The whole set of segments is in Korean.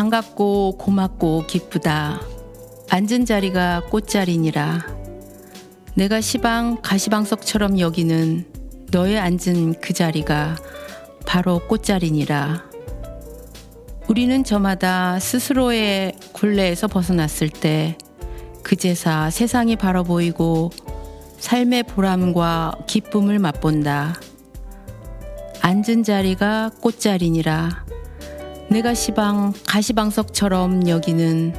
반갑고 고맙고 기쁘다. 앉은 자리가 꽃자리니라. 내가 시방 가시방석처럼 여기는 너의 앉은 그 자리가 바로 꽃자리니라. 우리는 저마다 스스로의 굴레에서 벗어났을 때 그제사 세상이 바로 보이고 삶의 보람과 기쁨을 맛본다. 앉은 자리가 꽃자리니라. 내가 시방 가시방석처럼 여기는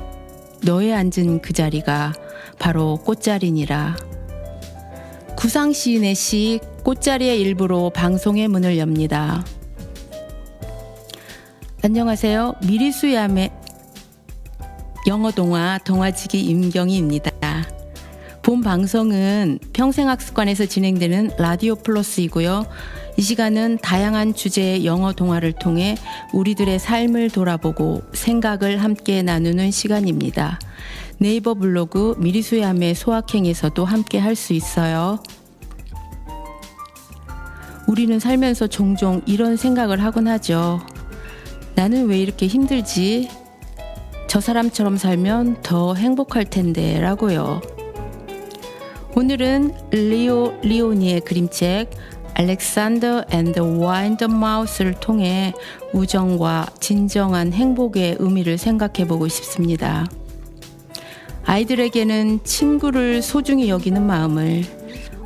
너의 앉은 그 자리가 바로 꽃자리니라. 구상 시인의 시 꽃자리의 일부로 방송의 문을 엽니다. 안녕하세요. 미리수야의 영어 동화 동화지기 임경희입니다. 본 방송은 평생학습관에서 진행되는 라디오 플러스이고요. 이 시간은 다양한 주제의 영어 동화를 통해 우리들의 삶을 돌아보고 생각을 함께 나누는 시간입니다. 네이버 블로그 미리수야의 소확행에서도 함께 할 수 있어요. 우리는 살면서 종종 이런 생각을 하곤 하죠. 나는 왜 이렇게 힘들지? 저 사람처럼 살면 더 행복할 텐데 라고요. 오늘은 리오 리오니의 그림책 알렉산더 앤드 와인더 마우스를 통해 우정과 진정한 행복의 의미를 생각해 보고 싶습니다. 아이들에게는 친구를 소중히 여기는 마음을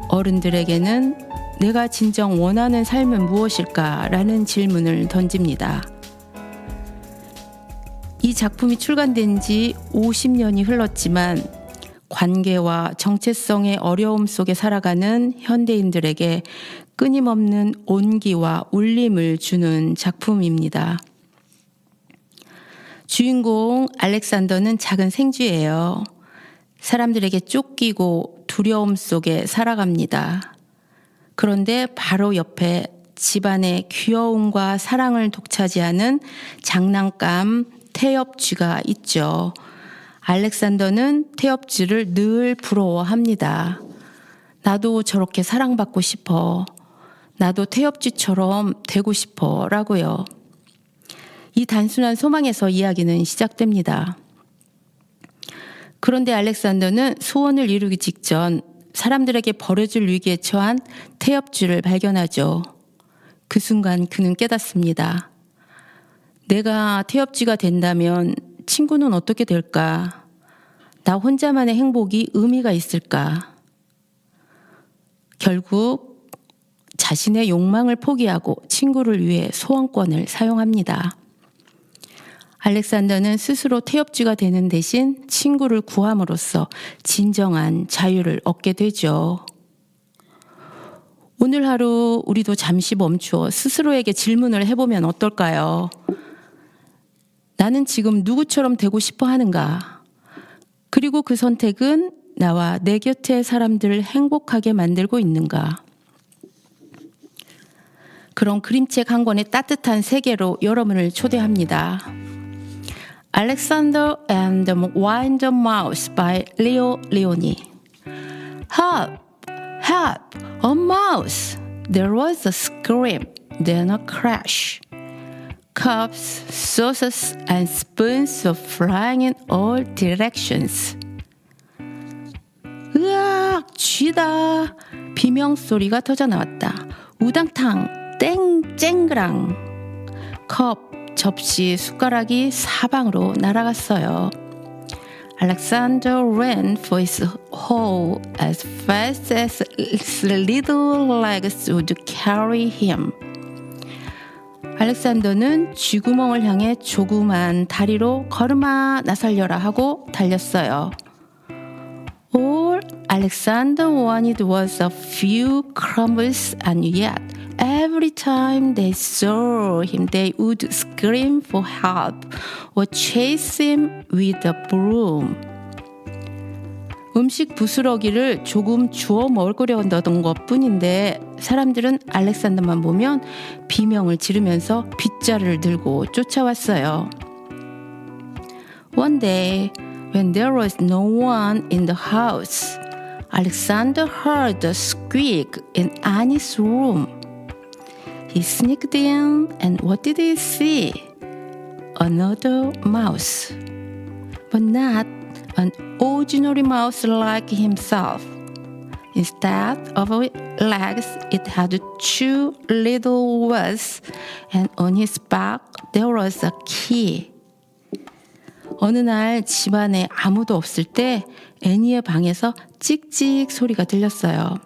어른들에게는 내가 진정 원하는 삶은 무엇일까라는 질문을 던집니다. 이 작품이 출간된 지 50년이 흘렀지만 관계와 정체성의 어려움 속에 살아가는 현대인들에게 끊임없는 온기와 울림을 주는 작품입니다. 주인공 알렉산더는 작은 생쥐예요. 사람들에게 쫓기고 두려움 속에 살아갑니다. 그런데 바로 옆에 집안의 귀여움과 사랑을 독차지하는 장난감 태엽쥐가 있죠. 알렉산더는 태엽쥐를 늘 부러워합니다. 나도 저렇게 사랑받고 싶어. 나도 태엽쥐처럼 되고 싶어. 라고요. 이 단순한 소망에서 이야기는 시작됩니다. 그런데 알렉산더는 소원을 이루기 직전 사람들에게 버려질 위기에 처한 태엽쥐를 발견하죠. 그 순간 그는 깨닫습니다. 내가 태엽쥐가 된다면 친구는 어떻게 될까? 나 혼자만의 행복이 의미가 있을까? 결국 자신의 욕망을 포기하고 친구를 위해 소원권을 사용합니다. 알렉산더는 스스로 태엽쥐가 되는 대신 친구를 구함으로써 진정한 자유를 얻게 되죠. 오늘 하루 우리도 잠시 멈추어 스스로에게 질문을 해보면 어떨까요? 나는 지금 누구처럼 되고 싶어 하는가? 그리고 그 선택은 나와 내 곁의 사람들을 행복하게 만들고 있는가? 그런 그림책 한 권의 따뜻한 세계로 여러분을 초대합니다. Alexander and the Wind Mouse by Leo Leoni. Help! Help! A mouse! There was a scream, then a crash. Cups, saucers, and spoons were flying in all directions. 으악! 쥐다! 비명 소리가 터져 나왔다. 우당탕, 땡, 쨍그랑. 컵, 접시, 숟가락이 사방으로 날아갔어요. Alexander ran for his hole as fast as his little legs would carry him. 알렉산더는 쥐구멍을 향해 조그만 다리로 걸음아 나설려라 하고 달렸어요. All Alexander wanted was a few crumbs and yet every time they saw him they would scream for help or chase him with a broom. 음식 부스러기를 조금 주워 먹으려던 것 뿐인데 사람들은 알렉산더만 보면 비명을 지르면서 빗자루를 들고 쫓아왔어요. One day, when there was no one in the house, Alexander heard a squeak in Annie's room. He sneaked in, and what did he see? Another mouse, but not an ordinary mouse like himself. Instead of legs, it had two little wheels, and on his back there was a key. 어느 날 집안에 아무도 없을 때 애니의 방에서 찍찍 소리가 들렸어요.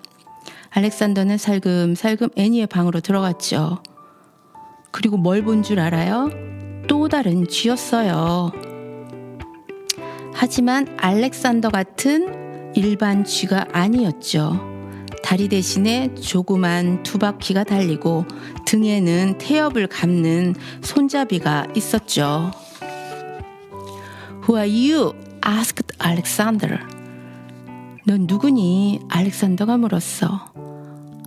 알렉산더는 살금살금 애니의 방으로 들어갔죠. 그리고 뭘 본 줄 알아요? 또 다른 쥐였어요. 하지만 알렉산더 같은 일반 쥐가 아니었죠. 다리 대신에 조그만 두 바퀴가 달리고 등에는 태엽을 감는 손잡이가 있었죠. Who are you? asked Alexander. 넌 누구니? 알렉산더가 물었어.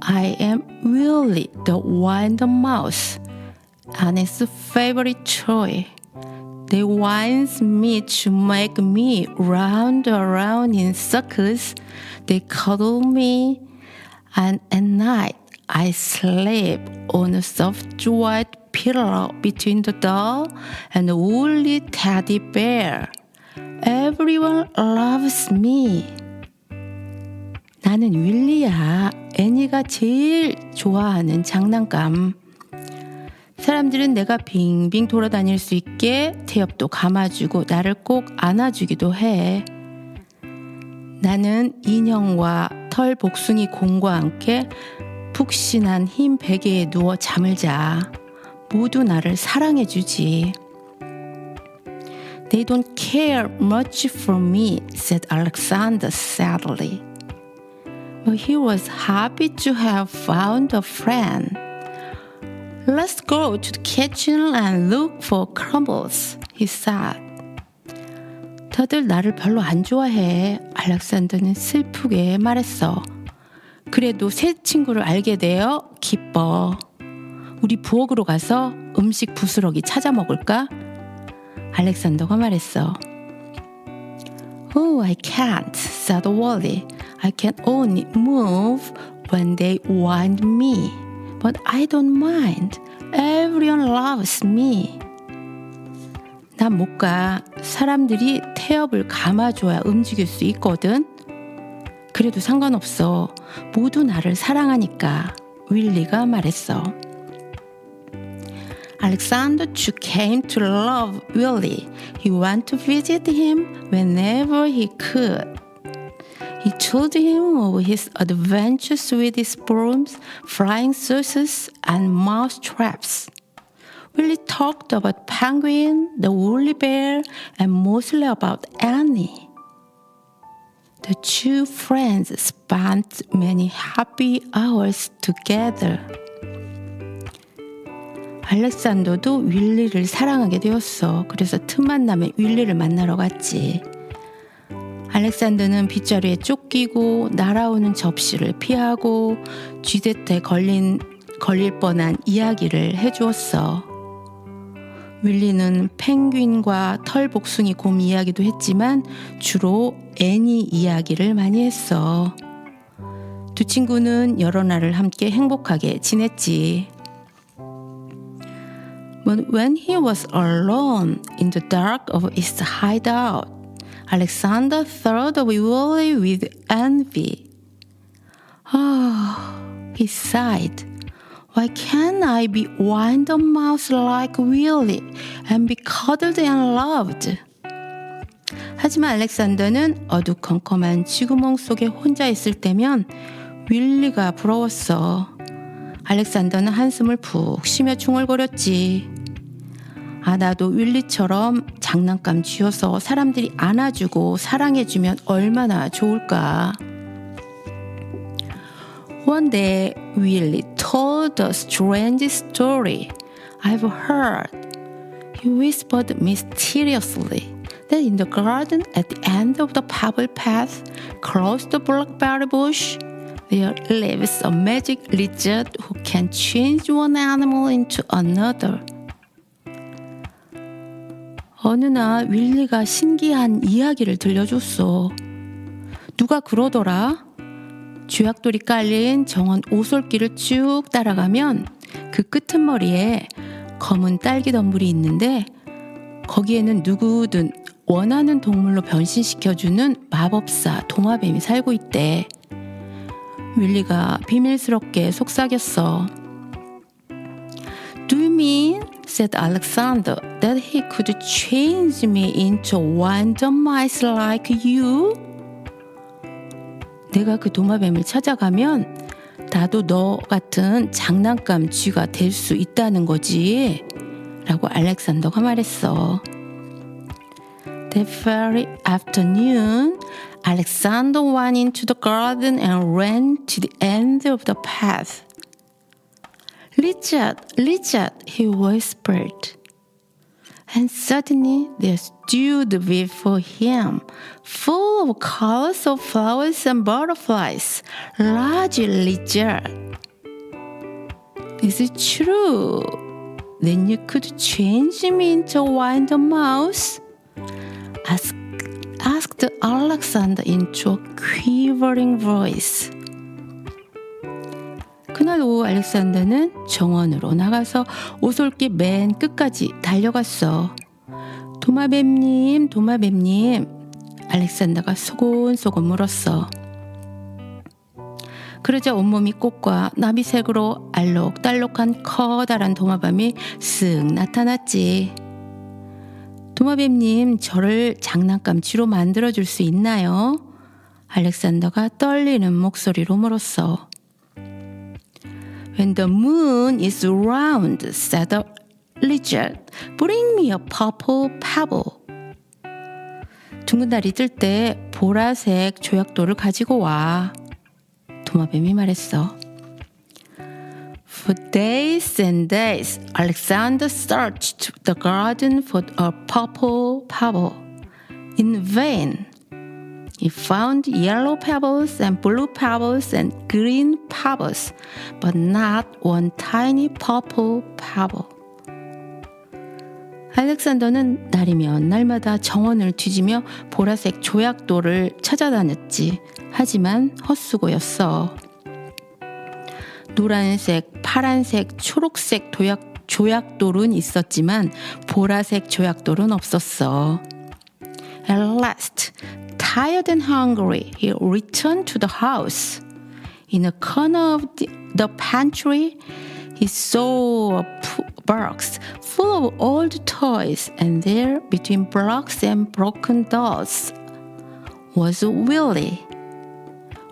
I am Willie the Wild Mouse, and its favorite toy. They winds me to make me round around in circles. They cuddle me, and at night I sleep on a soft white pillow between the doll and the woolly teddy bear. Everyone loves me. 나는 윌리야. 애니가 제일 좋아하는 장난감. 사람들은 내가 빙빙 돌아다닐 수 있게 태엽도 감아주고 나를 꼭 안아주기도 해. 나는 인형과 털 복숭이 곰과 함께 푹신한 흰 베개에 누워 잠을 자. 모두 나를 사랑해주지. They don't care much for me, said Alexander sadly. He was happy to have found a friend. Let's go to the kitchen and look for crumbles, he said. 다들 나를 별로 안 좋아해. 알렉산더는 슬프게 말했어. 그래도 새 친구를 알게 되어 기뻐. 우리 부엌으로 가서 음식 부스러기 찾아 먹을까? 알렉산더가 말했어. Oh, I can't, said Wally. I can only move when they want me. But I don't mind. Everyone loves me. 난 못 가. 사람들이 태엽을 감아줘야 움직일 수 있거든. 그래도 상관없어. 모두 나를 사랑하니까. 윌리가 말했어. Alexander too came to love Willie. He went to visit him whenever he could. He told him of his adventures with his brooms, flying saucers, and mouse traps. Willie talked about Penguin, the woolly bear, and mostly about Annie. The two friends spent many happy hours together. 알렉산더도 윌리를 사랑하게 되었어. 그래서 틈만 나면 윌리를 만나러 갔지. 알렉산더는 빗자루에 쫓기고 날아오는 접시를 피하고 쥐대에 걸린 걸릴 뻔한 이야기를 해주었어. 윌리는 펭귄과 털복숭이 곰 이야기도 했지만 주로 애니 이야기를 많이 했어. 두 친구는 여러 날을 함께 행복하게 지냈지. But when he was alone in the dark of his hideout, Alexander thought of Willie with envy. Ah, he sighed. Why can't I be wind a mouse like Willie and be cuddled and loved? 하지만 알렉산더는 어두컴컴한 쥐구멍 속에 혼자 있을 때면 윌리가 부러웠어. 알렉산더는 한숨을 푹 쉬며 중얼거렸지. 아, 나도 윌리처럼 장난감 쥐어서 사람들이 안아주고 사랑해주면 얼마나 좋을까. One day, Willie told a strange story I've heard. He whispered mysteriously that in the garden at the end of the pebble path, to the blackberry bush, there lives a magic lizard who can change one animal into another. 어느 날 윌리가 신기한 이야기를 들려줬어. 누가 그러더라? 쥐약돌이 깔린 정원 오솔길을 쭉 따라가면 그 끄트머리에 검은 딸기 덤불이 있는데 거기에는 누구든 원하는 동물로 변신시켜주는 마법사 도마뱀이 살고 있대. 윌리가 비밀스럽게 속삭였어. Do you mean, said Alexander, that he could change me into wonder mice like you? 내가 그 도마뱀을 찾아가면 나도 너 같은 장난감 쥐가 될 수 있다는 거지. 라고 알렉산더가 말했어. That very afternoon, Alexander went into the garden and ran to the end of the path. Richard, Richard, he whispered. And suddenly there stood before him, full of colors of flowers and butterflies, large Richard. Is it true? Then you could change me into a wild mouse? Asked, asked Alexander into a quivering voice. 그날 오후 알렉산더는 정원으로 나가서 오솔길 맨 끝까지 달려갔어. 도마뱀님, 도마뱀님. 알렉산더가 소곤소곤 물었어. 그러자 온몸이 꽃과 나비색으로 알록달록한 커다란 도마뱀이 쓱 나타났지. 도마뱀님, 저를 장난감 쥐로 만들어줄 수 있나요? 알렉산더가 떨리는 목소리로 물었어. When the moon is round, said the lizard, bring me a purple pebble. 둥근 달이 뜰 때 보라색 조약돌을 가지고 와. 도마뱀이 말했어. For days and days, Alexander searched the garden for a purple pebble. In vain. He found yellow pebbles and blue pebbles and green pebbles, but not one tiny purple pebble. 알렉산더는 날이면 날마다 정원을 뒤지며 보라색 조약돌을 찾아다녔지. 하지만 헛수고였어. 노란색, 파란색, 초록색 도약, 조약돌은 있었지만 보라색 조약돌은 없었어. At last, tired and hungry, he returned to the house. In a corner of the, the pantry, he saw a p- box full of old toys, and there, between blocks and broken dolls, was Willie.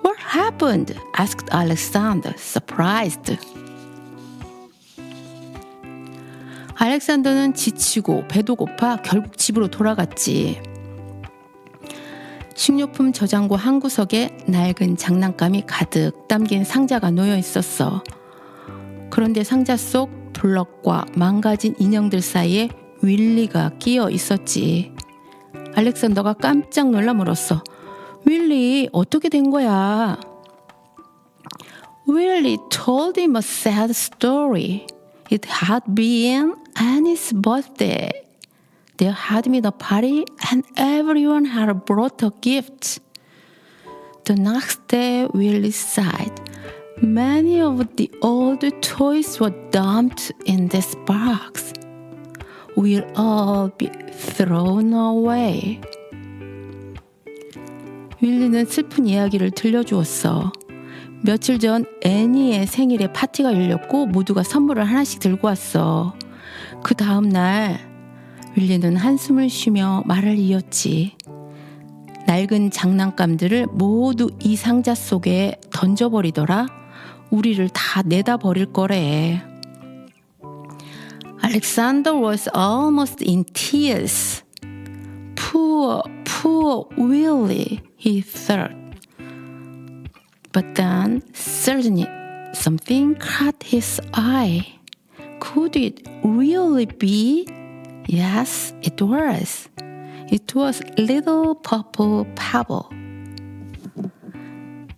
What happened? asked Alexander, surprised. 알렉산더는 지치고 배도 고파 결국 집으로 돌아갔지. 식료품 저장고 한 구석에 낡은 장난감이 가득 담긴 상자가 놓여 있었어. 그런데 상자 속 블럭과 망가진 인형들 사이에 윌리가 끼어 있었지. 알렉산더가 깜짝 놀라 물었어. 윌리, 어떻게 된 거야? Willie told him a sad story. It had been Annie's birthday. There had been a party and everyone had brought a gift. The next day, Willie sighed. Many of the old toys were dumped in this box. We'll all be thrown away. 윌리는 슬픈 이야기를 들려주었어. 며칠 전 애니의 생일에 파티가 열렸고 모두가 선물을 하나씩 들고 왔어. 그 다음 날 윌리는 한숨을 쉬며 말을 이었지. 낡은 장난감들을 모두 이 상자 속에 던져버리더라. 우리를 다 내다 버릴 거래. Alexander was almost in tears. Poor, poor Willie, he thought. But then suddenly something caught his eye. Could it really be? Yes, it was. It was little purple pebble.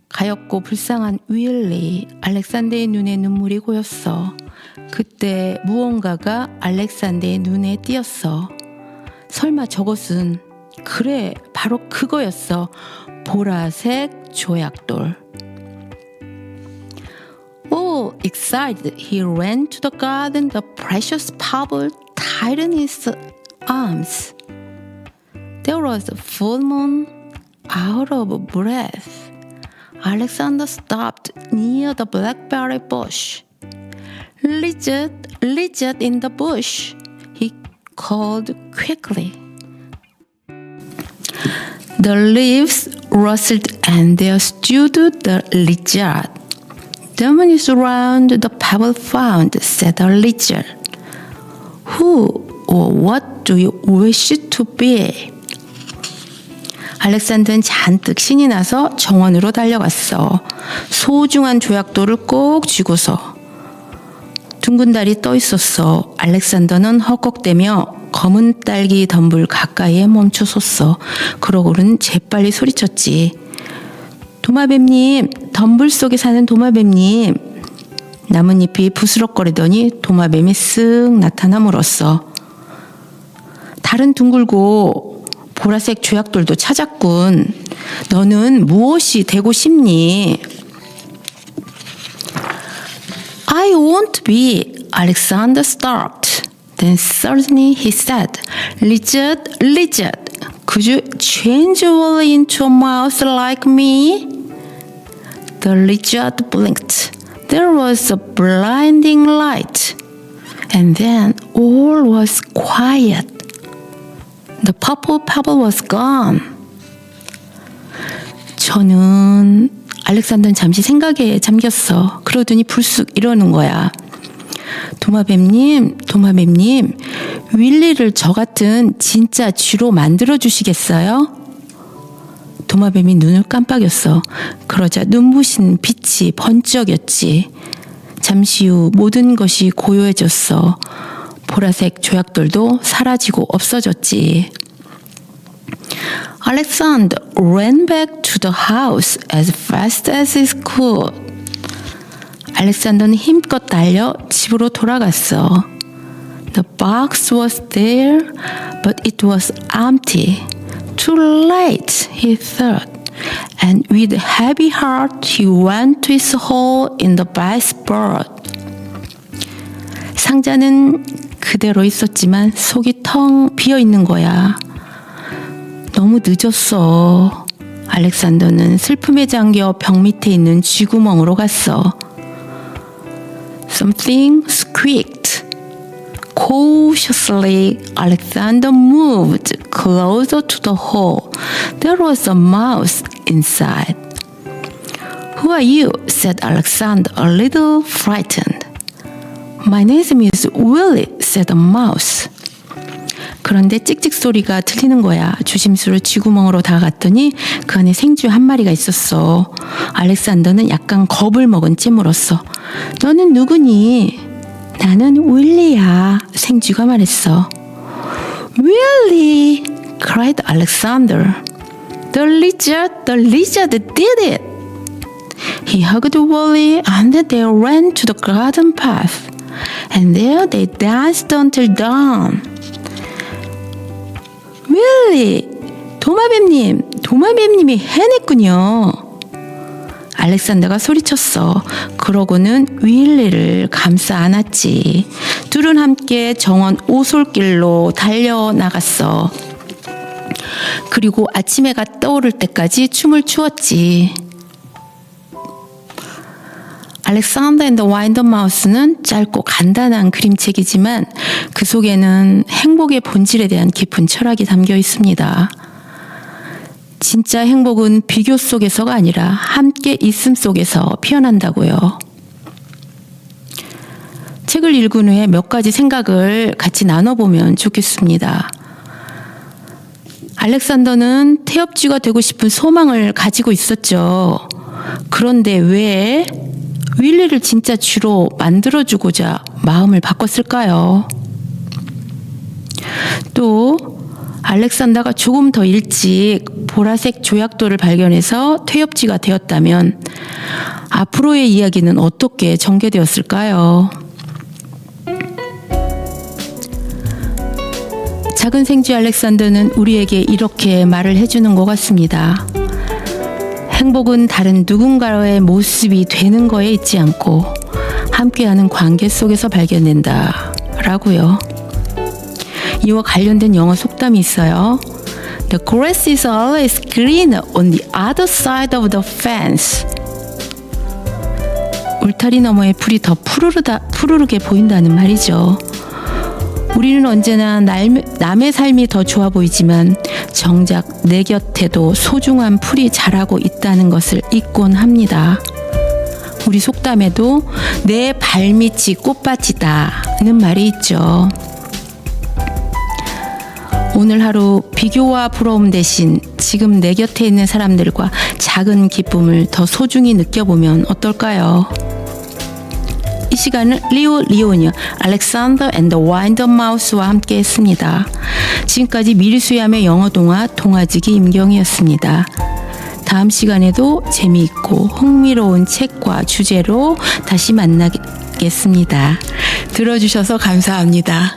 가엾고 불쌍한 윌리, 알렉산더의 눈에 눈물이 고였어. 그때 무언가가 알렉산더의 눈에 띄었어. 설마 저것은 그래 바로 그거였어. 보라색 조약돌. All excited, he ran to the garden. The precious pebble tightened his arms. There was a full moon. Out of breath, Alexander stopped near the blackberry bush. Lizard, lizard in the bush, he called quickly. The leaves rustled and there stood the lizard. The moon is round, the pebble found, said the lizard. Who or what do you wish to be? 알렉산더는 잔뜩 신이 나서 정원으로 달려갔어. 소중한 조약돌을 꼭 쥐고서. 둥근 달이 떠 있었어. 알렉산더는 헉헉대며 검은 딸기 덤불 가까이에 멈춰 섰어. 그러고는 재빨리 소리쳤지. 도마뱀님, 덤불 속에 사는 도마뱀님. 나뭇잎이 부스럭거리더니 도마뱀이 쓱 물었어. 달은 둥글고 보라색 조약돌도 찾았군. 너는 무엇이 되고 싶니? I want to be Alexander stopped. Then suddenly he said, Lizard, lizard, could you change your way into a mouse like me? The lizard blinked. There was a blinding light. And then all was quiet. The purple pebble was gone. 저는 알렉산더는 잠시 생각에 잠겼어. 그러더니 불쑥 이러는 거야. 도마뱀님, 도마뱀님, 윌리를 저 같은 진짜 쥐로 만들어 주시겠어요? 도마뱀이 눈을 깜빡였어. 그러자 눈부신 빛이 번쩍였지. 잠시 후 모든 것이 고요해졌어. 보라색 조약돌도 사라지고 없어졌지. Alexander ran back to the house as fast as he could. 알렉산더는 힘껏 달려 집으로 돌아갔어. The box was there, but it was empty. Too late, he thought. And with a heavy heart, he went to his hole in the baseboard. 상자는 그대로 있었지만 속이 텅 비어 있는 거야. 너무 늦었어. 알렉산더는 슬픔에 잠겨 벽 밑에 있는 쥐구멍으로 갔어. Something squeaked. Cautiously, Alexander moved closer to the hole. There was a mouse inside. Who are you? said Alexander, a little frightened. My name is Willie, said the mouse. 그런데 찍찍 소리가 들리는 거야. 조심스레 쥐구멍으로 다가갔더니 그 안에 생쥐 한 마리가 있었어. 알렉산더는 약간 겁을 먹은 채 물었어. 너는 누구니? 나는 윌리야. 생쥐가 말했어. Really? cried Alexander. The lizard, the lizard did it. He hugged Willie and they ran to the garden path. And there they danced until dawn. 윌리! 도마뱀님! 도마뱀님이 해냈군요. 알렉산더가 소리쳤어. 그러고는 윌리를 감싸 안았지. 둘은 함께 정원 오솔길로 달려나갔어. 그리고 아침 해가 떠오를 때까지 춤을 추었지. 알렉산더 앤더 와인더 마우스는 짧고 간단한 그림책이지만 그 속에는 행복의 본질에 대한 깊은 철학이 담겨 있습니다. 진짜 행복은 비교 속에서가 아니라 함께 있음 속에서 피어난다고요. 책을 읽은 후에 몇 가지 생각을 같이 나눠보면 좋겠습니다. 알렉산더는 태엽쥐가 되고 싶은 소망을 가지고 있었죠. 그런데 왜 윌리를 진짜 쥐로 만들어주고자 마음을 바꿨을까요? 또 알렉산더가 조금 더 일찍 보라색 조약돌을 발견해서 퇴엽쥐가 되었다면 앞으로의 이야기는 어떻게 전개되었을까요? 작은 생쥐 알렉산더는 우리에게 이렇게 말을 해주는 것 같습니다. 행복은 다른 누군가의 모습이 되는 거에 있지 않고 함께하는 관계 속에서 발견된다. 라고요. 이와 관련된 영어 속담이 있어요. The grass is always greener on the other side of the fence. 울타리 너머의 풀이 더 푸르르다, 푸르르게 보인다는 말이죠. 우리는 언제나 남, 남의 삶이 더 좋아 보이지만 정작 내 곁에도 소중한 풀이 자라고 있다는 것을 잊곤 합니다. 우리 속담에도 내 발밑이 꽃밭이다는 말이 있죠. 오늘 하루 비교와 부러움 대신 지금 내 곁에 있는 사람들과 작은 기쁨을 더 소중히 느껴보면 어떨까요? 이 시간은 리오 리오니어 알렉산더 앤더 와인더 마우스와 함께 했습니다. 지금까지 미리수야의 영어 동화 동화지기 임경이었습니다. 다음 시간에도 재미있고 흥미로운 책과 주제로 다시 만나겠습니다. 들어주셔서 감사합니다.